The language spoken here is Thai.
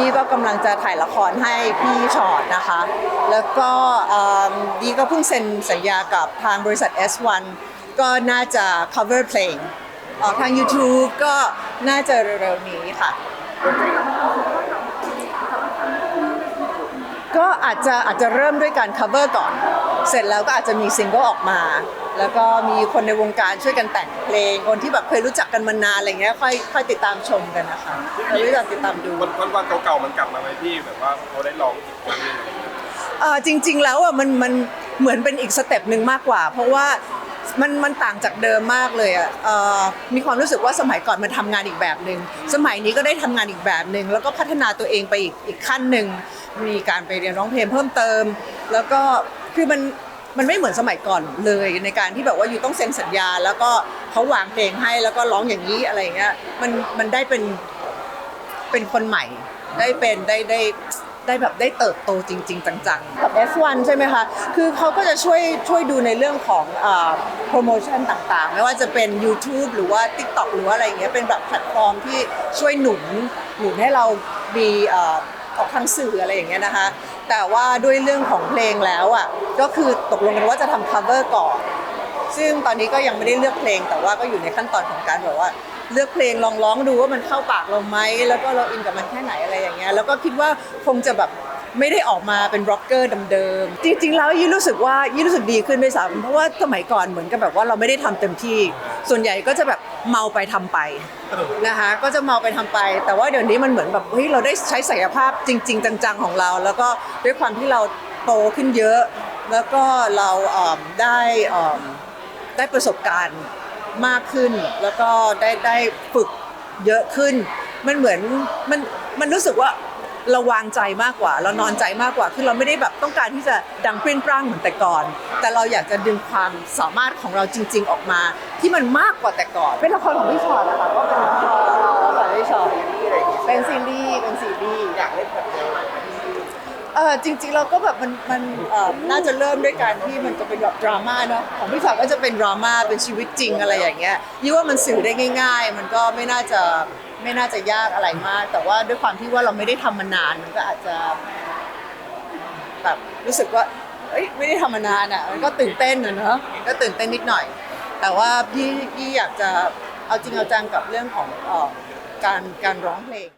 ดีก็กำลังจะถ่ายละครให้พี่ชอตนะคะ แล้วก็ดีก็เพิ่งเซ็นสัญญากับทางบริษัท S1 ก็น่าจะ cover เพลงออกทาง YouTube ก็น่าจะเร็วๆนี้ค่ะ ก็อาจจะอาจจะเริ่มด้วยการ cover ก่อน เสร็จแล้วก็อาจจะมีซิงเกิลออกมา แล้วก็มีคนในวงการช่วยกันแต่งเพลง คนที่แบบเคยรู้จักกันมานานอะไรเงี้ยค่อยค่อยติดตามชมกันนะคะแล้วรู้จักติดตามดูวันวันวันเก่าๆมันกลับมาไหมพี่แบบว่าเขาได้ร้องอีกครั้งหนึงอะไรเงี้ยเอ่อจริง ๆ แล้วอะมันมันเหมือนเป็นอีกสเต็ปหนึ่งมากกว่า เพราะว่ามันมันต่างจากเดิมมากเลยอะเอ่อมีความรู้สึกว่าสมัยก่อนมันทำงานอีกแบบหนึ่งสมัยนี้ก็ได้ทำงานอีกแบบหนึ่งแล้วก็พัฒนาตัวเองไปอีกอีกขั้นหนึ่งมีการไปเรียนร้องเพลงเพิ่มเติม แล้วก็ คือมันมันไม่เหมือนสมัยก่อนเลยในการที่แบบว่าอยู่ต้องเซ็นสัญญา แล้วก็เขาวางเพลงให้แล้วก็ร้องอย่างนี้อะไรเงี้ยมันมันได้เป็นเป็นคนใหม่ ได้เป็นได้ได้ได้แบบได้เติบโตจริง ๆ จังๆ กับ S1 ใช่ไหมคะ คือเขาก็จะช่วยช่วยดูในเรื่องของโปรโมชั่นต่างๆ ไม่ว่าจะเป็น YouTube หรือว่า TikTok หรือว่าอะไรอย่างเงี้ยเป็นแบบแพลตฟอร์มที่ช่วยหนุนหนุนให้เรามี อ่อออกทางสื่ออะไรอย่างเงี้ยนะคะ แต่ว่าด้วยเรื่องของเพลงแล้วอะก็คือตกลงกันว่าจะทำ cover ก่อน ซึ่งตอนนี้ก็ยังไม่ได้เลือกเพลง แต่ว่าก็อยู่ในขั้นตอนของการแบบว่า เลือกเพลงลองร้องดูว่ามันเข้าปากเราไหมแล้วก็เราอินกับมันแค่ไหนอะไรอย่างเงี้ยแล้วก็คิดว่าคงจะแบบ ไม่ได้ออกมาเป็นร็อกเกอร์เดิมๆจริง ๆ แล้วยี่รู้สึกว่ายี่รู้สึกดีขึ้นด้วยซ้ำเพราะว่าสมัยก่อนเหมือนกับแบบว่าเราไม่ได้ทำเต็มที่ ส่วนใหญ่ก็จะแบบเมาไปทำไปนะคะก็จะเมาไปทำไป แต่ว่าเดี๋ยวนี้มันเหมือนแบบเฮ้ยเราได้ใช้ศักยภาพจริง ๆ จัง ๆ ของเรา แล้วก็ด้วยความที่เราโตขึ้นเยอะ แล้วก็เราได้ได้ประสบการณ์มากขึ้น แล้วก็ได้ได้ฝึกเยอะขึ้น มันเหมือนมันมันรู้สึกว่า เราวางใจมากกว่า เรานอนใจมากกว่าคือเราไม่ได้แบบต้องการที่จะดังเปรี้ยงปร้างเหมือนแต่ก่อน แต่เราอยากจะดึงความสามารถของเราจริง ๆ ออกมา ที่มันมากกว่าแต่ก่อน เป็นละครของพี่ชอตนะคะก็เป็นละครของพี่ชอตเป็นซีรีส์เป็นซีรีส์อยากเล่นแบบเออจริงๆเราก็แบบมันมันเอ่อน่าจะเริ่มด้วยการที่มันจะเป็นแบบดราม่าเนาะของพี่ชอตก็จะเป็นดราม่าเป็นชีวิตจริงอะไรอย่างเงี้ยยี่ว่ามันสื่อได้ง่าย ๆ มันก็ไม่น่าจะ ไม่น่าจะยากอะไรมาก แต่ว่าด้วยความที่ว่าเราไม่ได้ทำมานานมันก็อาจจะแบบรู้สึกว่าเอ้ยไม่ได้ทำมานานอะมันก็ตื่นเต้นนะเนาะก็ตื่นเต้นนิดหน่อย แต่ว่าพี่พี่อยากจะเอาจริงเอาจังกับเรื่องของเอ่อการการร้องเพลง